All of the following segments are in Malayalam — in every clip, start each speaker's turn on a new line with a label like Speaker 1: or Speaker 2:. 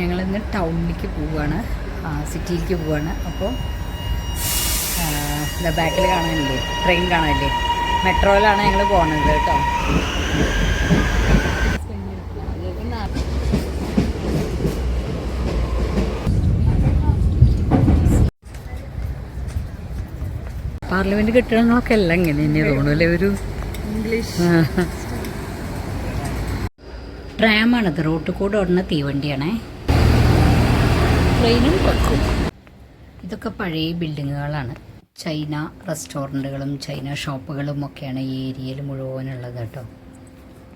Speaker 1: ഞങ്ങളിന്ന് ടൗണിലേക്ക് പോവുകയാണ്. സിറ്റിയിലേക്ക് പോവുകയാണ്. അപ്പോൾ ബാക്കിൽ കാണാനില്ലേ? ട്രെയിൻ കാണാനില്ലേ? മെട്രോയിലാണ് ഞങ്ങൾ പോകുന്നത് കേട്ടോ. പാർലമെന്റ് കെട്ടിടങ്ങളൊക്കെ എല്ലാം ഇങ്ങനെ തന്നെ തോന്നുന്നു ഒരു
Speaker 2: ഇംഗ്ലീഷ്.
Speaker 1: ട്രാമാണത് റോട്ടിൽ കൂടെ ഓടുന്ന തീവണ്ടിയാണേ. ട്രെയിനും കൊക്കും ഇതൊക്കെ പഴയ ബിൽഡിങ്ങുകളാണ്. ചൈന റെസ്റ്റോറന്റുകളും ചൈന ഷോപ്പുകളും ഒക്കെയാണ് ഈ ഏരിയയിൽ മുഴുവനുള്ളത് കേട്ടോ.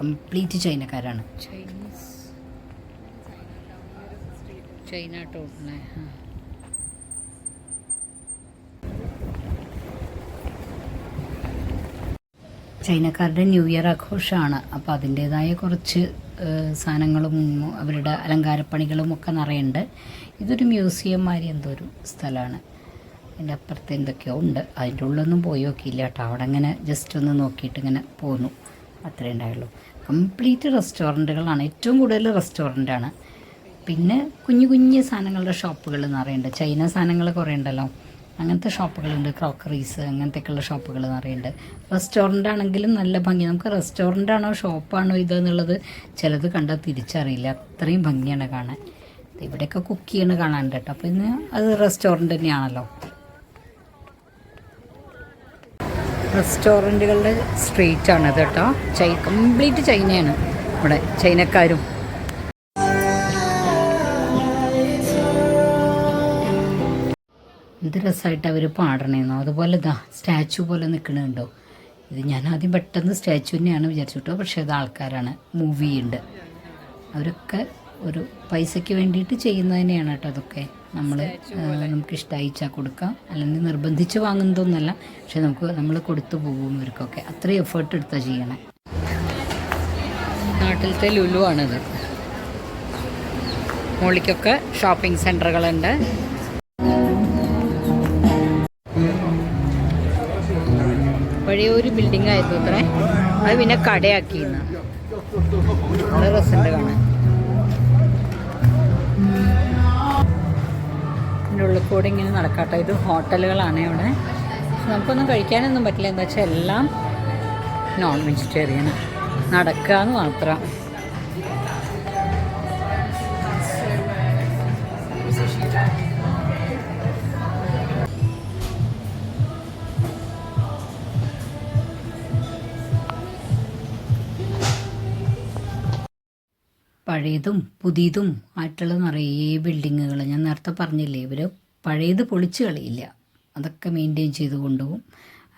Speaker 1: കംപ്ലീറ്റ് ചൈനക്കാരാണ്.
Speaker 2: ചൈനീസ്.
Speaker 1: ചൈന ടോട്ടിനെ ചൈനക്കാരുടെ ന്യൂ ഇയർ ആഘോഷമാണ്. അപ്പോൾ അതിന്റേതായ കുറച്ച് സാധനങ്ങളും അവരുടെ അലങ്കാരപ്പണികളും ഒക്കെ നിറയുണ്ട് ഇതൊരു മ്യൂസിയം മാതിരി എന്തോ ഒരു സ്ഥലമാണ്. അതിന്റെ അപ്പുറത്ത് എന്തൊക്കെയോ ഉണ്ട്. അതിന്റെ ഉള്ളൊന്നും പോയി നോക്കിയില്ല കേട്ടോ. അവിടെ അങ്ങനെ ജസ്റ്റ് ഒന്ന് നോക്കിയിട്ട് ഇങ്ങനെ പോന്നു. അത്രേ ഉണ്ടായുള്ളൂ. കംപ്ലീറ്റ് റെസ്റ്റോറന്റുകളാണ് ഏറ്റവും കൂടുതൽ റെസ്റ്റോറന്റാണ് പിന്നെ കുഞ്ഞു കുഞ്ഞു സാധനങ്ങളുടെ ഷോപ്പുകൾ നിറയുണ്ട് ചൈന സാധനങ്ങൾ കുറേ ഉണ്ടല്ലോ. അങ്ങനത്തെ ഷോപ്പുകളുണ്ട്. ക്രോക്കറീസ് അങ്ങനത്തെയൊക്കെയുള്ള ഷോപ്പുകൾ നിറയുണ്ട് റെസ്റ്റോറന്റ് ആണെങ്കിലും നല്ല ഭംഗി. നമുക്ക് റെസ്റ്റോറന്റ് ആണോ ഷോപ്പാണോ ഇതെന്നുള്ളത് ചിലത് കണ്ടാൽ തിരിച്ചറിയില്ല. അത്രയും ഭംഗിയാണ് കാണാൻ. ഇവിടെയൊക്കെ കുക്ക് ചെയ്യണ കാണാനുണ്ട് കേട്ടോ. അപ്പോൾ ഇന്ന് അത് റെസ്റ്റോറന്റ് തന്നെയാണല്ലോ. റെസ്റ്റോറന്റുകളുടെ സ്ട്രീറ്റ് ആണ് ഇത് കേട്ടോ. ചൈ കംപ്ലീറ്റ് ചൈനയാണ് ഇവിടെ ചൈനക്കാരും. എന്ത് രസമായിട്ട് അവർ പാടണേന്നോ. അതുപോലെ ഇതാ സ്റ്റാച്ചു പോലെ നിൽക്കണുണ്ടോ ഇത് ഞാൻ ആദ്യം പെട്ടെന്ന് സ്റ്റാച്ചു തന്നെയാണ് വിചാരിച്ചു കേട്ടോ. പക്ഷേ ഇത് ആൾക്കാരാണ് മൂവി ഉണ്ട് അവരൊക്കെ ഒരു പൈസയ്ക്ക് വേണ്ടിയിട്ട് ചെയ്യുന്നത് തന്നെയാണ് കേട്ടോ അതൊക്കെ. നമ്മൾ നമുക്ക് ഇഷ്ടമായിച്ചാൽ കൊടുക്കാം. അല്ലെങ്കിൽ നിർബന്ധിച്ച് വാങ്ങുന്നതൊന്നുമല്ല പക്ഷെ നമുക്ക് നമ്മൾ കൊടുത്തു പോകും ഇവർക്കൊക്കെ. അത്രയും എഫേർട്ട് എടുത്താൽ ചെയ്യണേ. നാട്ടിലത്തെ ലുലു ആണിത് മുകളിലേക്കൊക്കെ ഷോപ്പിംഗ് സെന്ററുകളുണ്ട് പഴയ ഒരു ബിൽഡിംഗ് ആയിരുന്നു അത്രേ. അത് പിന്നെ കടയാക്കിയിരുന്നു നല്ല രസമുണ്ട് കാണാൻ. കൂടെ ഇങ്ങനെ നടക്കാട്ടോ. ഇത് ഹോട്ടലുകളാണ് ഇവിടെ. നമുക്കൊന്നും കഴിക്കാനൊന്നും പറ്റില്ല. എന്താ വെച്ചാൽ എല്ലാം നോൺ വെജിറ്റേറിയൻ നടക്കുക എന്ന് മാത്രം. പഴയതും പുതിയതും ആയിട്ടുള്ള നിറയെ ബിൽഡിങ്ങുകൾ ഞാൻ നേരത്തെ പറഞ്ഞില്ലേ ഇവർ പഴയത് പൊളിച്ചു കളിയില്ല. അതൊക്കെ മെയിന്റെയിൻ ചെയ്ത് കൊണ്ടുപോകും.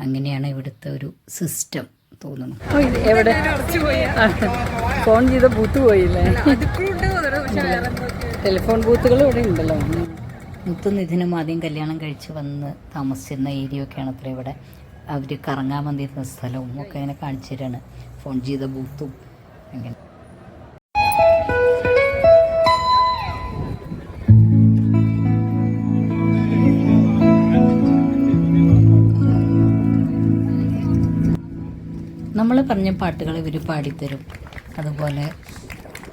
Speaker 1: അങ്ങനെയാണ് ഇവിടുത്തെ ഒരു സിസ്റ്റം തോന്നുന്നു. എവിടെ? ഫോൺ ചെയ്ത ബൂത്ത് പോയില്ലേ? ടെലിഫോൺ ബൂത്തുകൾ ഇവിടെ ഉണ്ടല്ലോ. മുത്തുനിധിനും ആദ്യം കല്യാണം കഴിച്ച് വന്ന് താമസിച്ചിരുന്ന ഏരിയ ഒക്കെയാണ് അത്ര ഇവിടെ. അവർ കറങ്ങാൻ വന്നിരുന്ന സ്ഥലവും ഒക്കെ അങ്ങനെ കാണിച്ചു തരാണ്. ഫോൺ ചെയ്ത ബൂത്തും അങ്ങനെ. നമ്മൾ പറഞ്ഞ പാട്ടുകൾ ഇവർ പാടിത്തരും. അതുപോലെ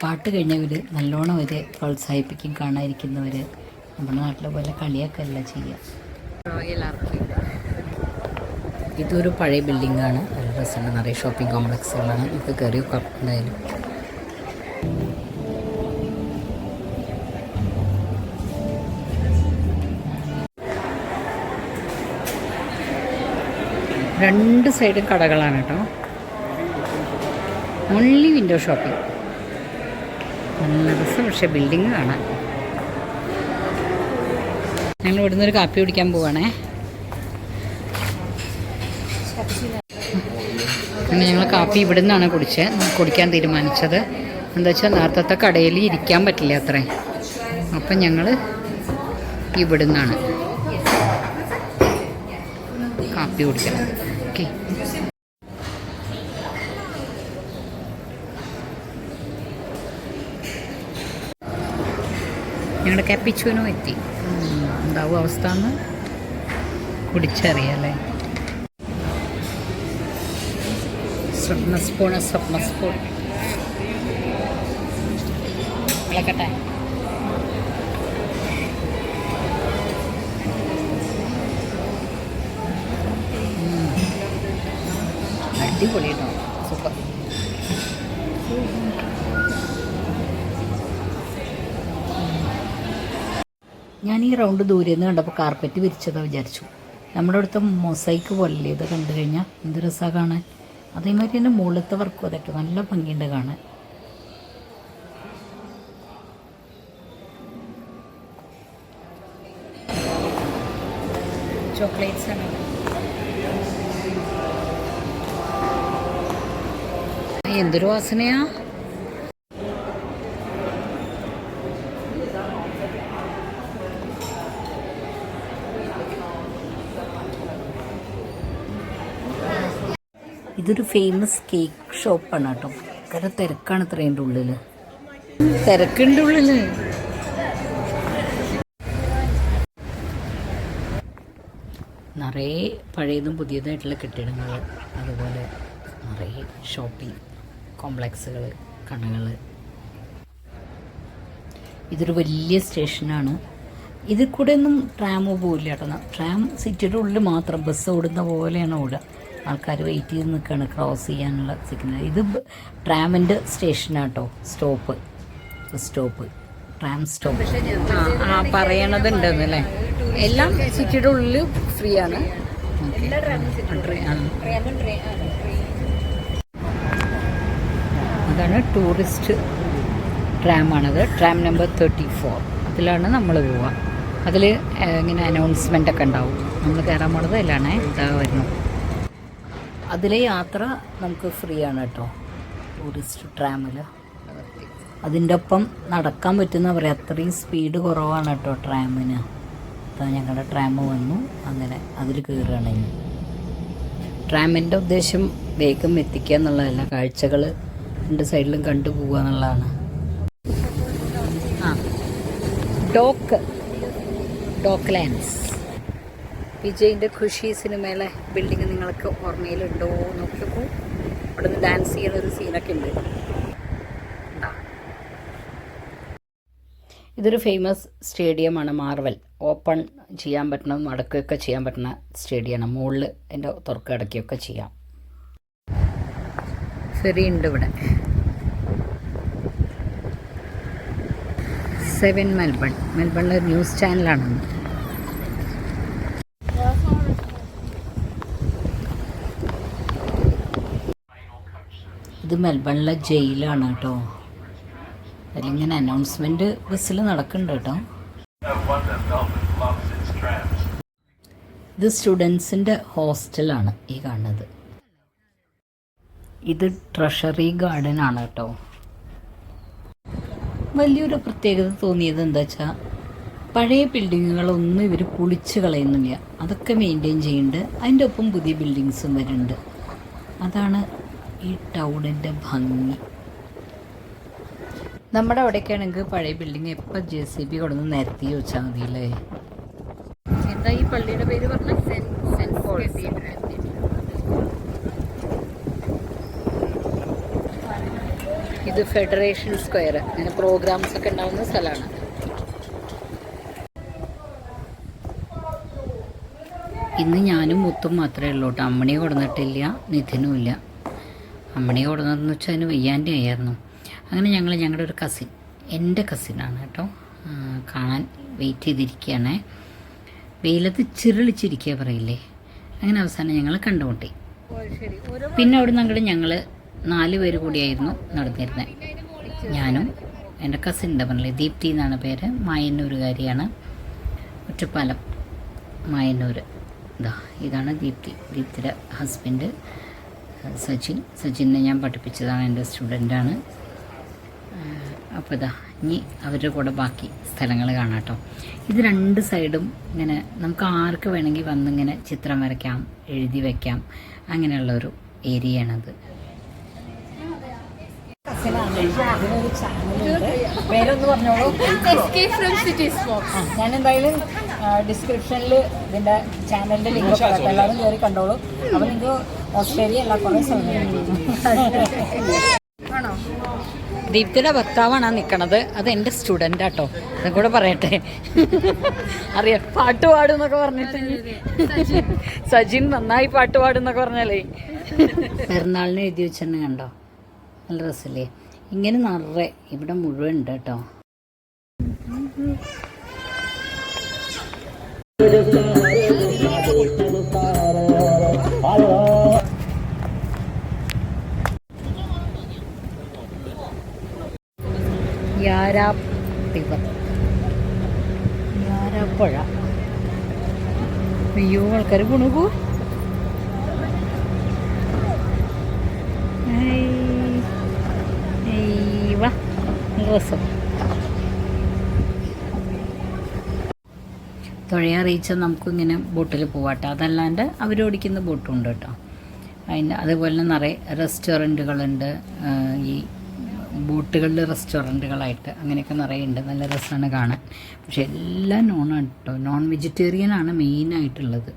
Speaker 1: പാട്ട് കഴിഞ്ഞവർ നല്ലോണം അവർ പ്രോത്സാഹിപ്പിക്കും കാണാതിരിക്കുന്നവർ നമ്മുടെ നാട്ടിലെ പോലെ കളിയൊക്കെ അല്ല ചെയ്യുക ഇതൊരു പഴയ ബിൽഡിങ്ങാണ്. ഒരു രസമുണ്ട് നിറയെ ഷോപ്പിംഗ് കോംപ്ലക്സുകളാണ്. നമുക്ക് കയറി എന്തായാലും. രണ്ട് സൈഡും കടകളാണ് കേട്ടോ. ഓൺലി വിൻഡോ ഷോപ്പിംഗ് നല്ല രസം പക്ഷേ ബിൽഡിങ് കാണാൻ. ഞങ്ങൾ ഇവിടുന്ന് ഒരു കാപ്പി കുടിക്കാൻ പോവാണേ. അങ്ങനെ ഞങ്ങൾ കാപ്പി ഇവിടെ നിന്നാണ് കുടിച്ചത് കുടിക്കാൻ തീരുമാനിച്ചത്. എന്താ വെച്ചാൽ നേരത്തെ കടയിൽ ഇരിക്കാൻ പറ്റില്ല അത്രേ. അപ്പം ഞങ്ങൾ ഇവിടുന്നാണ് കാപ്പി കുടിക്കണം ഞങ്ങളുടെ കപ്പിച്ചുവിനും എത്തി. ഉണ്ടാവും അവസ്ഥ എന്ന് അല്ലേ സ്വപ്ന സ്പൂൺ സ്വപ്ന സ്പൂൺ വിളക്കട്ടെ അടിപൊളി കേട്ടോ. ഞാൻ ഈ റൗണ്ട് ദൂരെ നിന്ന് കണ്ടപ്പോൾ കാർപ്പറ്റ് വിരിച്ചതാ വിചാരിച്ചു. നമ്മുടെ അടുത്ത മൊസൈക്ക് പോലല്ലേ ഇത് കണ്ടു കഴിഞ്ഞാൽ എന്ത് രസമാണ് കാണാൻ. അതേമാതിരി തന്നെ മുകളിലത്തെ വർക്കും അതൊക്കെ നല്ല ഭംഗിയുണ്ട് കാണാൻ. ചോക്ലേറ്റ്സ് ആണ്. എന്തൊരു വാസനയാ? ഇതൊരു ഫേമസ് കേക്ക് ഷോപ്പാണ് കേട്ടോ. ഭയങ്കര തിരക്കാണ് ഇത്രേന്റെ ഉള്ളിൽ തിരക്കുണ്ട് ഉള്ളിൽ. നിറയെ പഴയതും പുതിയതായിട്ടുള്ള കെട്ടിടങ്ങൾ അതുപോലെ നിറയെ ഷോപ്പിംഗ് കോംപ്ലക്സുകൾ കടകൾ ഇതൊരു വലിയ സ്റ്റേഷനാണ് ഇതിൽ കൂടെ ഒന്നും ട്രാമോ പോകില്ല കേട്ടോ. ട്രാം സിറ്റിയുടെ ഉള്ളിൽ മാത്രം ബസ് ഓടുന്ന പോലെയാണ് ഓടുക. ആൾക്കാർ വെയിറ്റ് ചെയ്ത് നിൽക്കുകയാണ് ക്രോസ് ചെയ്യാനുള്ള സിഗ്നൽ ഇത് ട്രാമിന്റെ സ്റ്റേഷനാണ് കേട്ടോ സ്റ്റോപ്പ് സ്റ്റോപ്പ് ട്രാം സ്റ്റോപ്പ് ആ പറയണതുണ്ടെന്ന് അല്ലേ എല്ലാം സിറ്റിയുടെ ഉള്ളിൽ ഫ്രീ ആണ്. അതാണ് ടൂറിസ്റ്റ് ട്രാമാണത് ട്രാം നമ്പർ തേർട്ടി ഫോർ അതിലാണ് നമ്മൾ പോവുക അതിൽ ഇങ്ങനെ അനൗൺസ്മെന്റ് ഒക്കെ ഉണ്ടാവും. നമ്മൾ കയറാൻ പോണത് അതിലാണ് ഇതാ വരുന്നു. അതിലെ യാത്ര നമുക്ക് ഫ്രീ ആണ് കേട്ടോ. ടൂറിസ്റ്റ് ട്രാമിൽ അതിന്റെ ഒപ്പം നടക്കാൻ പറ്റുന്ന പറയാം അത്രയും സ്പീഡ് കുറവാണ് കേട്ടോ ട്രാമിന്. അപ്പോൾ ഞങ്ങളുടെ ട്രാം വന്നു അങ്ങനെ അതിൽ കയറുകയാണ് ട്രാമിന്റെ ഉദ്ദേശം വേഗം എത്തിക്കുക എന്നുള്ളതല്ല കാഴ്ചകൾ രണ്ട് സൈഡിലും കണ്ടു പോവുക എന്നുള്ളതാണ്. ആ ഡോക്ക്. ഡോക്ക് ലാൻഡ്സ് വിജയിന്റെ ഖുഷി സിനിമയിലെ ബിൽഡിംഗ് നിങ്ങൾക്ക് ഓർമ്മയിലുണ്ടോ നോക്കിയപ്പോൾ അവിടെ നിന്ന് ഡാൻസ് ചെയ്യുന്ന ഒരു സീനൊക്കെ ഉണ്ട്. ഇതൊരു ഫേമസ് സ്റ്റേഡിയമാണ് മാർവൽ ഓപ്പൺ ചെയ്യാൻ പറ്റണം അടക്കുകയൊക്കെ ചെയ്യാൻ പറ്റുന്ന സ്റ്റേഡിയമാണ് മുകളിൽ അതിന്റെ തുറക്ക അടക്കുകയൊക്കെ ചെയ്യാം. ഫെറി ഉണ്ട് ഇവിടെ. സെവൻ മെൽബൺ മെൽബണിൽ ഒരു ന്യൂസ് ചാനലാണ് ഇത് മെൽബണിലെ ജയിലാണ് കേട്ടോ. അതിലിങ്ങനെ അനൗൺസ്മെന്റ് ബസ്സിൽ നടക്കുന്നുണ്ട് കേട്ടോ. ഇത് സ്റ്റുഡൻസിന്റെ ഹോസ്റ്റലാണ് ഈ കാണുന്നത്. ഇത് ട്രഷറി ഗാർഡൻ ആണ് കേട്ടോ. വലിയൊരു പ്രത്യേകത തോന്നിയത് എന്താ വെച്ചാൽ പഴയ ബിൽഡിങ്ങുകളൊന്നും ഇവർ പൊളിച്ച് കളയുന്നില്ല. അതൊക്കെ മെയിന്റെയിൻ ചെയ്യുന്നുണ്ട്. അതിന്റെ ഒപ്പം പുതിയ ബിൽഡിങ്സും വരുന്നുണ്ട്. അതാണ് ഈ ടൗണിന്റെ ഭംഗി. നമ്മുടെ അവിടെയൊക്കെ ആണെങ്കിൽ പഴയ ബിൽഡിംഗ് എപ്പോൾ ജെ സി ബി കൊടുന്ന് നിരത്തി വെച്ചാൽ മതിയല്ലേ? എന്താ ഈ പള്ളിയുടെ പേര് പറഞ്ഞ? പോൾസ് ഇത് ഫെഡറേഷൻ സ്ക്വയർ അങ്ങനെ പ്രോഗ്രാംസ് ഒക്കെ ഉണ്ടാവുന്ന സ്ഥലമാണ്. ഇന്ന് ഞാനും മുത്തും മാത്രമേ ഉള്ളൂ കേട്ടോ. അമ്മണിയെ കൊടുന്നിട്ടില്ല നിധിനും ഇല്ല അമ്മണിയെ കൊടുന്നതെന്ന് വെച്ചാൽ അതിന് വയ്യാന്റെ ആയിരുന്നു. അങ്ങനെ ഞങ്ങൾ ഞങ്ങളുടെ ഒരു കസിൻ എന്റെ കസിനാണ് കേട്ടോ. കാണാൻ വെയിറ്റ് ചെയ്തിരിക്കുകയാണ് വെയിലത്ത് ചിരളിച്ചിരിക്കുക പറയില്ലേ? അങ്ങനെ അവസാനം ഞങ്ങൾ കണ്ടുമുട്ടി. പിന്നെ അവിടെ നിന്ന് ഞങ്ങൾ നാല് പേര് കൂടിയായിരുന്നു നടന്നിരുന്നത് ഞാനും എന്റെ കസിന്റെ പറഞ്ഞില്ലേ? ദീപ്തി എന്നാണ് പേര്. മായന്നൂരുകാരിയാണ്. ഒറ്റപ്പാലം മായന്നൂർ ഇതാ ഇതാണ് ദീപ്തി. ദീപ്തിയുടെ ഹസ്ബൻഡ് സച്ചിൻ സച്ചിനെ ഞാൻ പഠിപ്പിച്ചതാണ് എന്റെ സ്റ്റുഡന്റാണ്. അപ്പോൾ ഇതാ ഇനി അവരുടെ കൂടെ ബാക്കി സ്ഥലങ്ങൾ കാണാട്ടോ കേട്ടോ. ഇത് രണ്ട് സൈഡും ഇങ്ങനെ നമുക്ക് ആർക്ക് വേണമെങ്കിൽ വന്നിങ്ങനെ ചിത്രം വരയ്ക്കാം എഴുതി വയ്ക്കാം. അങ്ങനെയുള്ളൊരു ഏരിയയാണത്. പേരൊന്ന് ഡിസ്ക്രിപ്ഷനിൽ ഇതിന്റെ ചാനലിന്റെ ലിങ്ക് എല്ലാവരും കയറി കണ്ടോളൂ. അപ്പൊ നിങ്ങൾക്ക് ഓസ്ട്രേലിയ എല്ലാ കുറെ
Speaker 2: ആണോ
Speaker 1: ദീപ്തിയുടെ ഭർത്താവാണ് നിൽക്കണത് അത് എന്റെ സ്റ്റുഡന്റ് ആട്ടോ. അതും കൂടെ പറയട്ടെ. അറിയാം. പാട്ട് പാടും എന്നൊക്കെ പറഞ്ഞിട്ട് സജിൻ. നന്നായി പാട്ട് പാടും എന്നൊക്കെ പറഞ്ഞാലേ. പെരുന്നാളിന് എഴുതി വെച്ചിട്ടുണ്ട് കണ്ടോ? നല്ല രസമല്ലേ ഇങ്ങനെ നിറയെ ഇവിടെ മുഴുവൻ ഉണ്ട് കേട്ടോ. യാരാപ്പിവ യാരാപ്പുഴ. അയ്യോ ആൾക്കാർ പോണു വാ രസം തുഴയറിയിച്ച നമുക്കിങ്ങനെ ബോട്ടിൽ പോവാട്ടോ. അതല്ലാണ്ട് അവരോടിക്കുന്ന ബോട്ടും ഉണ്ട് കേട്ടോ. അതിന്റെ അതുപോലെ നിറയെ റെസ്റ്റോറന്റുകളുണ്ട്. ഈ ബോട്ടുകളിൽ റെസ്റ്റോറന്റുകളായിട്ട് അങ്ങനെയൊക്കെ നിറയെ ഉണ്ട്. നല്ല രസമാണ് കാണാൻ. പക്ഷെ എല്ലാം നോണാണ് കേട്ടോ. നോൺ വെജിറ്റേറിയൻ ആണ് മെയിനായിട്ടുള്ളത്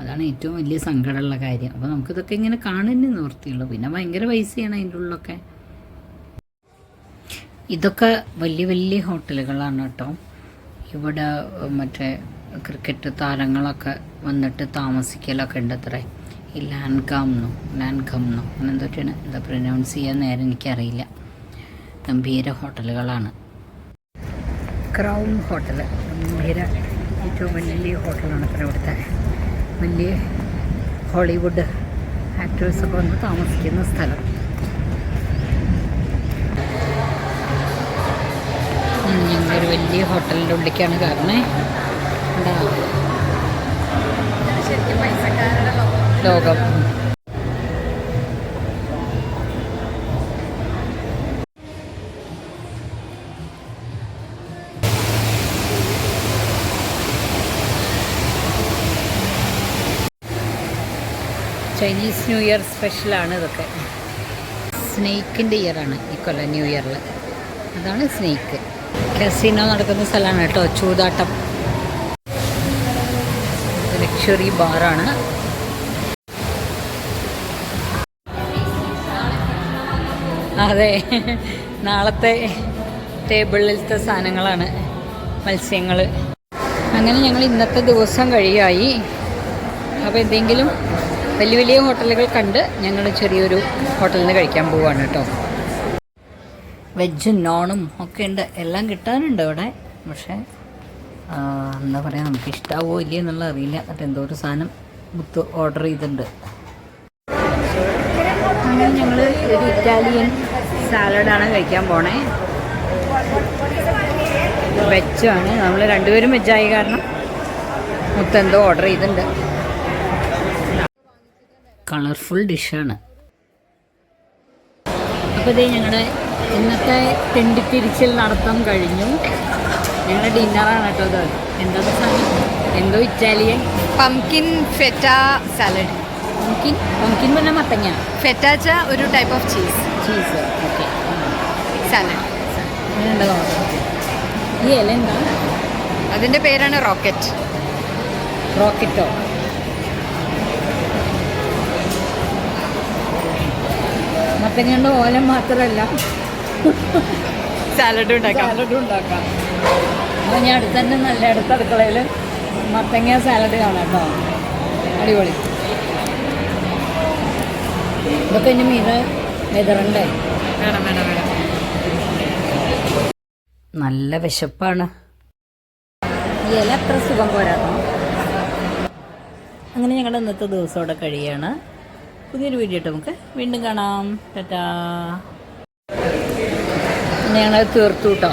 Speaker 1: അതാണ് ഏറ്റവും വലിയ സങ്കടമുള്ള കാര്യം. അപ്പോൾ നമുക്കിതൊക്കെ ഇങ്ങനെ കാണുന്നേ നിവൃത്തിയുള്ളൂ. പിന്നെ ഭയങ്കര പൈസയാണ് അതിന്റെ ഉള്ളിലൊക്കെ. ഇതൊക്കെ വലിയ വലിയ ഹോട്ടലുകളാണ് കേട്ടോ. ഇവിടെ മറ്റേ ക്രിക്കറ്റ് താരങ്ങളൊക്കെ വന്നിട്ട് താമസിക്കലൊക്കെ ഉണ്ട് അത്രേ ഈ ലാൻഗാം എന്നോ അങ്ങനെ എന്തൊക്കെയാണ് എന്താ പ്രൊനൗൺസ് ചെയ്യാൻ നേരം എനിക്കറിയില്ല. ഗംഭീര ഹോട്ടലുകളാണ്. ക്രൗൺ ഹോട്ടൽ ഗംഭീര ഏറ്റവും വലിയ ഹോട്ടലാണ് അത്ര ഇവിടുത്തെ. വലിയ ഹോളിവുഡ് ആക്ടേഴ്സൊക്കെ വന്ന് താമസിക്കുന്ന സ്ഥലം. ഞങ്ങളൊരു വലിയ ഹോട്ടലിന്റെ ഉള്ളിലേക്കാണ്
Speaker 2: പൈസക്കാരുടെ ലോകം.
Speaker 1: ചൈനീസ് ന്യൂ ഇയർ സ്പെഷ്യലാണ് ഇതൊക്കെ. സ്നേക്കിന്റെ ഇയറാണ് ഈ കൊല്ലം ന്യൂ ഇയറിൽ അതാണ് സ്നേക്ക് കസിനോ നടക്കുന്ന സ്ഥലമാണ് കേട്ടോ ചൂതാട്ടം. ലക്ഷറി ബാറാണ്. അതെ നാളത്തെ ടേബിളിലത്തെ സാധനങ്ങളാണ് മത്സ്യങ്ങൾ അങ്ങനെ ഞങ്ങൾ ഇന്നത്തെ ദിവസം കഴിയായി. അപ്പോൾ എന്തെങ്കിലും വലിയ വലിയ ഹോട്ടലുകൾ കണ്ട് ഞങ്ങൾ ചെറിയൊരു ഹോട്ടലിൽ നിന്ന് കഴിക്കാൻ പോവാണ് കേട്ടോ. വെജും നോണും ഒക്കെ ഉണ്ട്. എല്ലാം കിട്ടാനുണ്ട് ഇവിടെ. പക്ഷേ എന്താ പറയുക നമുക്ക് ഇഷ്ടാവോ ഇല്ലയോ എന്നുള്ള അറിയില്ല. എന്നിട്ട് എന്തോ ഒരു സാധനം ബുത്ത് ഓർഡർ ചെയ്തിട്ടുണ്ട്. അങ്ങനെ ഞങ്ങൾ ഒരു ഇറ്റാലിയൻ സാലഡാണ് കഴിക്കാൻ പോണേ. വെജാണ് നമ്മൾ രണ്ടുപേരും വെച്ചായി കാരണം മുത്തെന്തോ ഓർഡർ ചെയ്തിട്ടുണ്ട്. കളർഫുൾ ഡിഷാണ് അപ്പോൾ ഇതേ ഞങ്ങളുടെ ഇന്നത്തെ തെണ്ടിത്തിരിച്ചിൽ നടത്തം കഴിഞ്ഞു. ഞങ്ങളുടെ ഡിന്നറാണ് കേട്ടോ ഇത്. എന്താ എന്തോ Italian
Speaker 2: pumpkin feta salad
Speaker 1: pumpkin pumpkin പറഞ്ഞാൽ മത്തങ്ങ.
Speaker 2: ഫെറ്റാച്ച ഒരു type of cheese
Speaker 1: cheese okay
Speaker 2: salad
Speaker 1: അങ്ങനെയുണ്ട് ഈ ഇല എന്താ?
Speaker 2: അതിന്റെ പേരാണ് റോക്കറ്റ്
Speaker 1: റോക്കറ്റോ മത്തങ്ങയുടെ ഓലം മാത്രമല്ല
Speaker 2: സാലഡ് ഉണ്ടാക്കാം.
Speaker 1: സാലഡ് ഉണ്ടാക്കാം. അപ്പോൾ ഞാൻ അടുത്ത് തന്നെ നല്ല അടുത്ത അടുക്കളയിൽ മത്തങ്ങ സാലഡ് കാണാം കേട്ടോ. അടിപൊളി. ഇതൊക്കെ ഇനി മീത് എതിറണ്ടേ
Speaker 2: വേണം വേണം വേണം.
Speaker 1: നല്ല വിശപ്പാണ്. ഇല അത്ര സുഖം പോരാട്ടോ അങ്ങനെ ഞങ്ങളുടെ ഇന്നത്തെ ദിവസം അവിടെ കഴിയാണ്. പുതിയൊരു വീഡിയോ ഇട്ട് നമുക്ക് വീണ്ടും കാണാം. ടാറ്റാ. ഞങ്ങൾ തീർത്തു കേട്ടോ.